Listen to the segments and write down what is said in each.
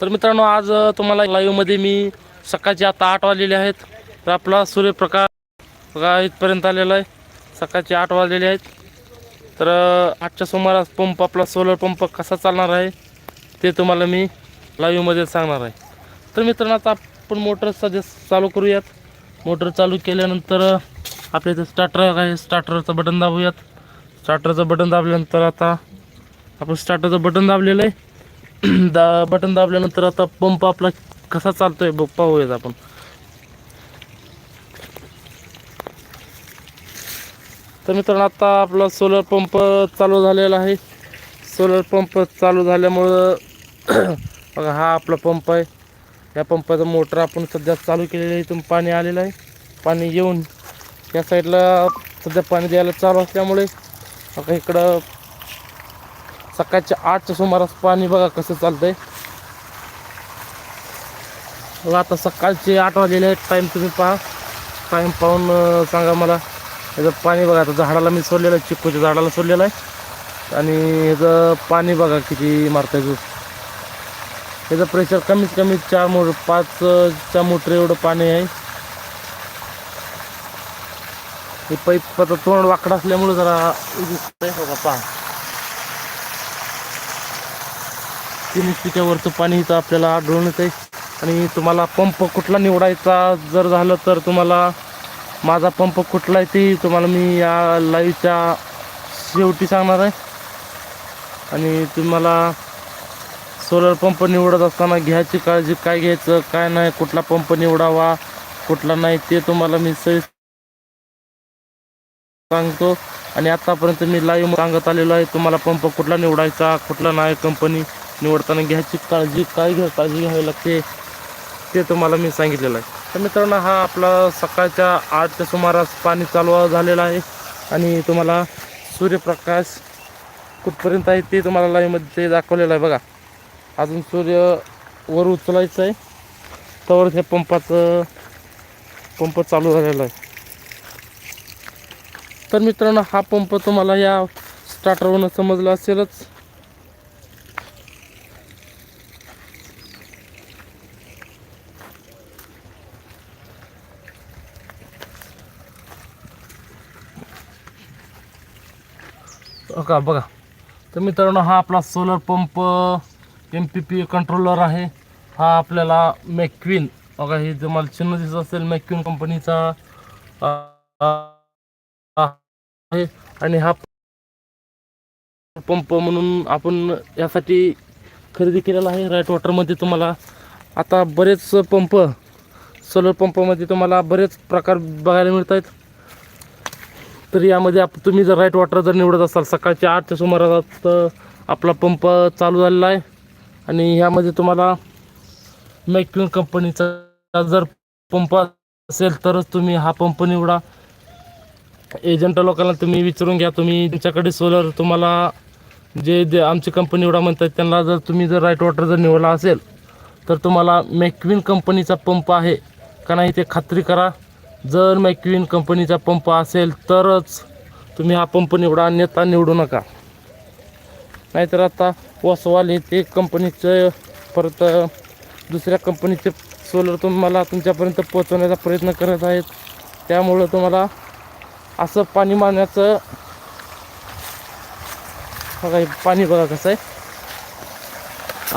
तर मित्रांनो आज तुम्हाला लाईव्हमध्ये मी सकाळचे आता आठ वाजलेले आहेत. तर आपला सूर्यप्रकाश बघा इथपर्यंत आलेला आहे. सकाळचे आठ वाजलेले आहेत. तर आजच्या आठच्या सुमारास पंप आपला सोलर पंप कसा चालणार आहे ते तुम्हाला मी लाईव्हमध्ये सांगणार आहे. तर मित्रांनो आता आपण मोटर सध्या चालू करूयात. मोटर चालू केल्यानंतर आपल्या इथे स्टार्टर आहे. स्टार्टरचं बटन दाबूयात. स्टार्टरचं बटन दाबल्यानंतर आता आपण स्टार्टरचं बटन दाबलेलं आहे. दा बटन दाबल्यानंतर आता पंप आपला कसा चालतोय बघ पाहूयात आपण. तर मित्रांनो आता आपला सोलर पंप चालू झालेला आहे. सोलर पंप चालू झाल्यामुळं बघा हा आपला पंप आहे. या पंपाचा मोटर आपण सध्या चालू केलेलं आहे इथून पाणी आलेलं आहे. पाणी येऊन या साईडला सध्या पाणी द्यायला चालू असल्यामुळे बघा इकडं सकाळच्या आठच्या सुमारास पाणी बघा कसं चालतंय. बघा आता सकाळचे आठ वाजलेले आहेत. टाईम तुम्ही पहा. टाईम पाहून सांगा मला. ह्याचं पाणी बघा आता झाडाला मी सोडलेलं आहे. चिक्कूच्या झाडाला सोडलेलं आहे. आणि ह्याचं पाणी बघा किती मारतंय जो ह्याचं प्रेशर कमीत कमी चार मोटर पाचच्या मोटर एवढं पाणी आहे. हे पाईप आता तोंड वाकडं असल्यामुळे जरा बघा पहा. तीन एच पाणी इथं आपल्याला आढळून आहे आणि तुम्हाला पंप कुठला निवडायचा जर झालं तर तुम्हाला माझा पंप कुठला आहे ते तुम्हाला मी या लाईव्हच्या शेवटी सांगणार आहे. आणि तुम्हाला सोलर पंप निवडत असताना घ्यायची काळजी काय घ्यायचं काय नाही कुठला पंप निवडावा कुठला नाही ते तुम्हाला मी सही सांगतो. आणि आत्तापर्यंत मी लाईव्ह सांगत आलेलो आहे तुम्हाला पंप कुठला निवडायचा कुठला नाही कंपनी निवडताना घ्यायची काळजी काय घ्या काळजी घ्यावी लागते ते तुम्हाला मी सांगितलेलं आहे. तर मित्रांनो हा आपला सकाळच्या आठच्या सुमारास पाणी चालू झालेलं आहे आणि तुम्हाला सूर्यप्रकाश कुठपर्यंत आहे ते तुम्हाला लाईव्हमध्ये दाखवलेलं आहे बघा. अजून सूर्य वर उचलायचं आहे. तर हे पंपाचं पंप चालू झालेला आहे. तर मित्रांनो हा पंप तुम्हाला या स्टार्टरवरून समजला असेलच. बघा बघा. तर मित्रांनो हा आपला solar pump M P P controller आहे. हा आपल्याला मॅक्विन बघा हे जर मला चिन्ह दिसत असेल मॅक्विन कंपनीचा आहे. आणि हा पंप म्हणून आपण यासाठी खरेदी केलेला आहे. राईट वॉटरमध्ये तुम्हाला आता बरेच पंप सोलर पंपामध्ये तुम्हाला बरेच प्रकार बघायला मिळत आहेत तर यामध्ये आप तुम्ही जर राईट वॉटर जर निवडत असाल सकाळच्या आठच्या सुमारास तर आपला पंप चालू झालेला आहे. आणि ह्यामध्ये तुम्हाला मॅक्युन कंपनीचा जर पंप असेल तरच तुम्ही हा पंप निवडा. एजंट लोकांना तुम्ही विचारून घ्या. तुम्ही तुमच्याकडे सोलर तुम्हाला जे जे आमची कंपनी निवडा म्हणतात त्यांना जर तुम्ही जर राईट वॉटर जर निवडला असेल तर तुम्हाला मॅक्विन कंपनीचा पंप आहे का नाही ते खात्री करा. जर मॅक्विन कंपनीचा पंप असेल तरच तुम्ही हा पंप निवडा अन्यथा निवडू नका. नाहीतर आता वसवाले ते कंपनीचं परत दुसऱ्या कंपनीचे सोलर तुम्हाला तुमच्यापर्यंत पोहोचवण्याचा प्रयत्न करत आहेत. त्यामुळं तुम्हाला असं पाणी मारण्याचं बघा पाणी बघा कसं आहे.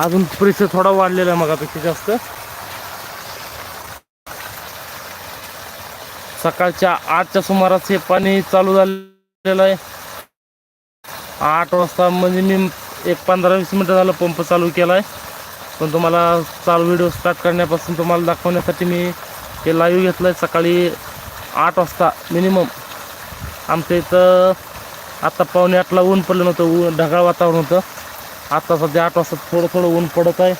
अजून प्रेशर थोडा वाढलेला आहे मगापेक्षा जास्त. सकाळच्या आठच्या सुमारास हे पाणी चालू झालेलं आहे. आठ वाजता म्हणजे मी एक पंधरा वीस मिनटं झालं पंप चालू केला आहे पण तुम्हाला चालू व्हिडिओ स्टार्ट करण्यापासून तुम्हाला दाखवण्यासाठी मी हे लाईव्ह घेतलं आहे सकाळी आठ वाजता मिनिमम आमच्या इथं आत्ता पावणे आठला ऊन पडलं नव्हतं ऊन ढगाळ वातावरण होतं. आत्ता सध्या आठ वाजता थोडं थोडं ऊन पडत आहे.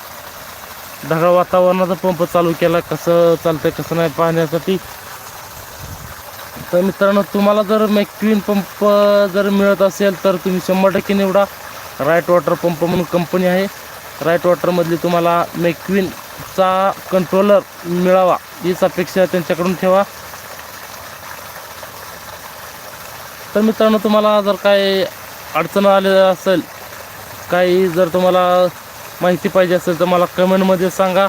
ढगाळ वातावरणाचा पंप चालू केला कसं चालतं कसं नाही पाहण्यासाठी तर मित्रांनो तुम्हाला जर मॅक्विन पंप जर मिळत असेल तर तुम्ही शंभर टक्के निवडा. राईट वॉटर पंप म्हणून कंपनी आहे. राईट वॉटरमधली तुम्हाला मॅक्विनचा कंट्रोलर मिळावा हीच अपेक्षा त्यांच्याकडून ठेवा. तर मित्रांनो तुम्हाला जर काही अडचण आलेलं असेल काही जर तुम्हाला माहिती पाहिजे असेल तर मला कमेंटमध्ये सांगा.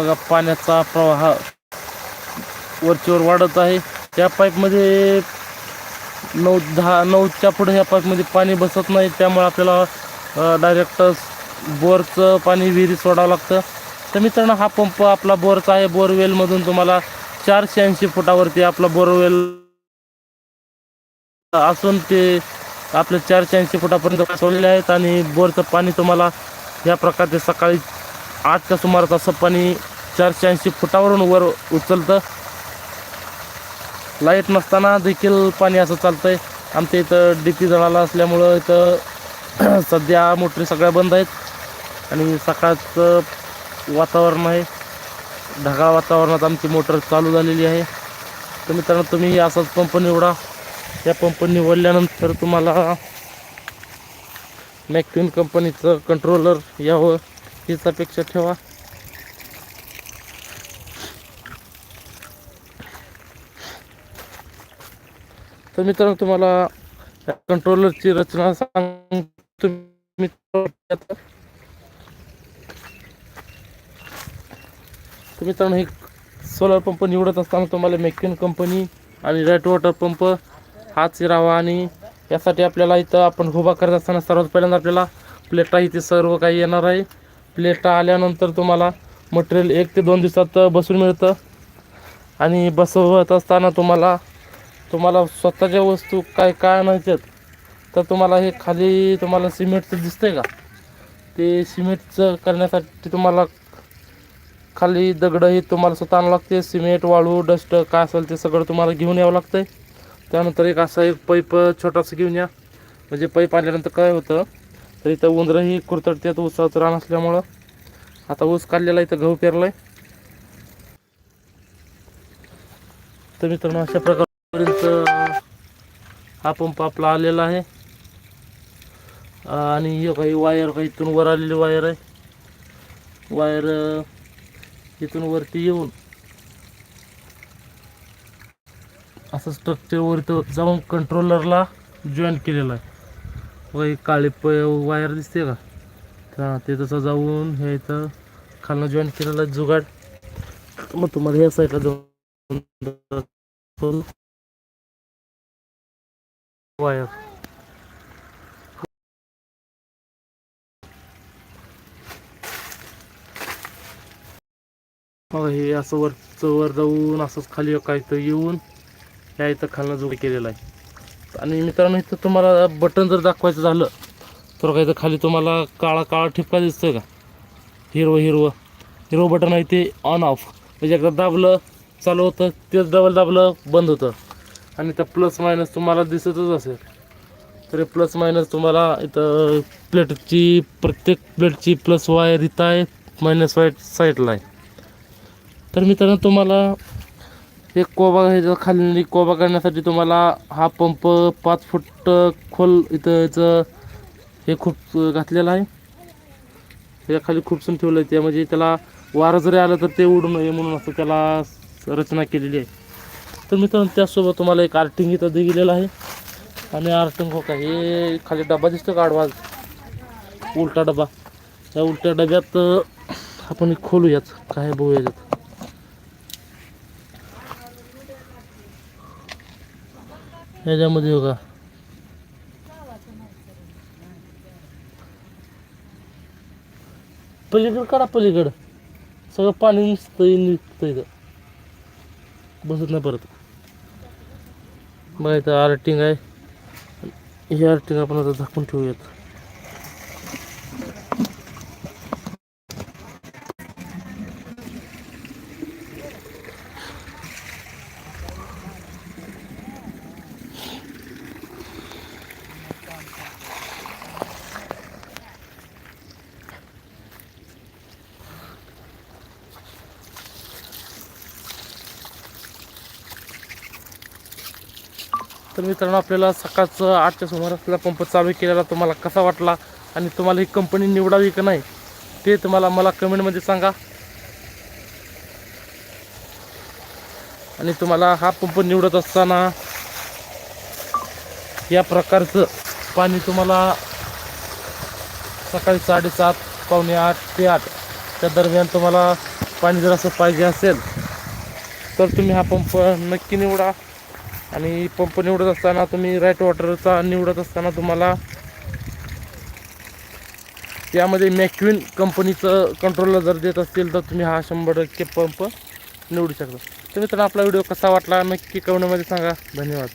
बघा पाण्याचा प्रवाह वरचीवर वाढत आहे. त्या पाईपमध्ये नऊ दहा नऊच्या पुढे ह्या पाईपमध्ये पाणी बसत नाही. त्यामुळे आपल्याला डायरेक्ट बोरचं पाणी विहिरीत सोडावं लागतं. तर मित्रांनो हा पंप आपला बोरचा आहे. बोरवेलमधून तुम्हाला चारशे ऐंशी फुटावरती आपला बोरवेल असून ते आपले चारशे ऐंशी फुटापर्यंत सोडलेले आहेत. आणि बोरचं पाणी तुम्हाला या प्रकारचे सकाळी आठच्या सुमारात असं पाणी चारशे ऐंशी फुटावरून वर उचलतं. लाइट नसताना देखील पाणी असं चालतं आहे आमच्या इथं डी पी जळाला असल्यामुळं इथं सध्या मोटरी सगळ्या बंद आहेत. आणि सकाळचं वातावरण आहे. ढगाळ वातावरणात आमची मोटर चालू झालेली आहे. तर मित्रांनो तुम्ही असाच पंप निवडा. या पंप निवडल्यानंतर तुम्हाला मॅक्विन कंपनीचं कंट्रोलर यावं हीच अपेक्षा ठेवा. तर मित्रांनो तुम्हाला कंट्रोलरची रचना सांग तुम्ही मित्रांनो हे सोलर पंप निवडत असताना तुम्हाला मेकिन कंपनी आणि रेड वॉटर पंप हाच राहावा आणि यासाठी आपल्याला इथं आपण उभा करत असताना सर्वात पहिल्यांदा आपल्याला प्लेटा इथे सर्व काही येणार आहे. प्लेटा आल्यानंतर तुम्हाला मटेरियल एक ते दोन दिवसात बसून मिळतं. आणि बसवत असताना तुम्हाला तुम्हाला स्वतःच्या वस्तू काय काय आणायच्यात तर तुम्हाला हे खाली तुम्हाला सिमेंटचं दिसतंय का? ते सिमेंटचं करण्यासाठी तुम्हाला खाली दगडं हे तुम्हाला स्वतः आणावं लागते. सिमेंट वाळू डस्ट काय असेल ते सगळं तुम्हाला घेऊन यावं लागतंय. त्यानंतर एक असा एक पाईप छोटासा घेऊन या. म्हणजे पाईप आल्यानंतर काय होतं तर इथं उंदरंही कुरतडतात ऊसाचं रान असल्यामुळं. आता ऊस काढलेला इथं गहू पेरला आहे तर मित्रांनो अशा पर्यंत हा पंप आपला आलेला आहे. आणि हे काही वायर काही इथून वर आलेली वायर आहे. वायर इथून वरती येऊन असं स्ट्रक्चर वरती जाऊन कंट्रोलरला जॉईन केलेला आहे. व एक काळी प वायर दिसते का? हा ते तसं जाऊन हे इथं खालनं जॉईन केलेला आहे जुगाड. मग तुम्हाला ह्या साईडला जाऊन वायर मग हे असं वरचं वर जाऊन असंच खाली काय इथं येऊन या इथं खालनं जोड केलेला आहे. आणि मित्रांनो इथं तुम्हाला बटन जर दाखवायचं झालं तर काय तर खाली तुम्हाला काळा काळा ठिपका दिसतोय का? हिरवं हिरवं. हिरवं बटन आहे ते ऑन ऑफ म्हणजे एकदा दाबलं चालू होतं तेच डबल दाबलं बंद होतं. आणि त्या प्लस मायनस तुम्हाला दिसतच असेल. तर प्लस मायनस तुम्हाला इथं प्लेटची प्रत्येक प्लेटची प्लस वायर इथं आहे मायनस वायर साईडला आहे. तर मित्रांनो तुम्हाला एक कोबा ह्याच्या खाली कोबा करण्यासाठी तुम्हाला हा पंप पाच फूट खोल इथं याचं हे खूप घातलेलं आहे. त्याच्याखाली खूपसून ठेवलं आहे ते म्हणजे त्याला वारं जरी आलं तर ते उडू नये म्हणून असं त्याला रचना केलेली आहे. तर मित्रांनो त्याचसोबत तुम्हाला एक आर्टिंग इथं दिलेलं आहे. आणि आर्टिंग हो का हे खाली डबा दिसतो का आडवा? उलटा डबा. त्या उलट्या डब्यात आपण खोलूयात काय बघूयात याच्यामध्ये ह्याच्यामध्ये बघा. पलीकडं काढा पलीकडं. सगळं पाणी निसतं निघतं इथं. बसत नाही परत. बघा इथं आर्टिंग आहे. हे आर्टिंग आपण आता झाकून ठेवूयात. तर मित्रांनो आपल्याला सकाळचं आठच्या सुमारासला पंप चालू केलेला तुम्हाला कसा वाटला आणि तुम्हाला ही कंपनी निवडावी का नाही ते तुम्हाला मला कमेंटमध्ये सांगा. आणि तुम्हाला हा पंप निवडत असताना या प्रकारचं पाणी तुम्हाला सकाळी साडेसात पावणे आठ ते आठ त्या दरम्यान तुम्हाला पाणी जर असं पाहिजे असेल तर तुम्ही हा पंप नक्की निवडा. आणि पंप निवडत असताना तुम्ही राईट वॉटरचा निवडत असताना तुम्हाला यामध्ये मॅक्विन कंपनीचं कंट्रोलर जर देत असतील तर तुम्ही हा शंभर टक्के पंप निवडू शकता. तर मित्रांनो आपला व्हिडिओ कसा वाटला नक्की कमेंटमध्ये सांगा. धन्यवाद.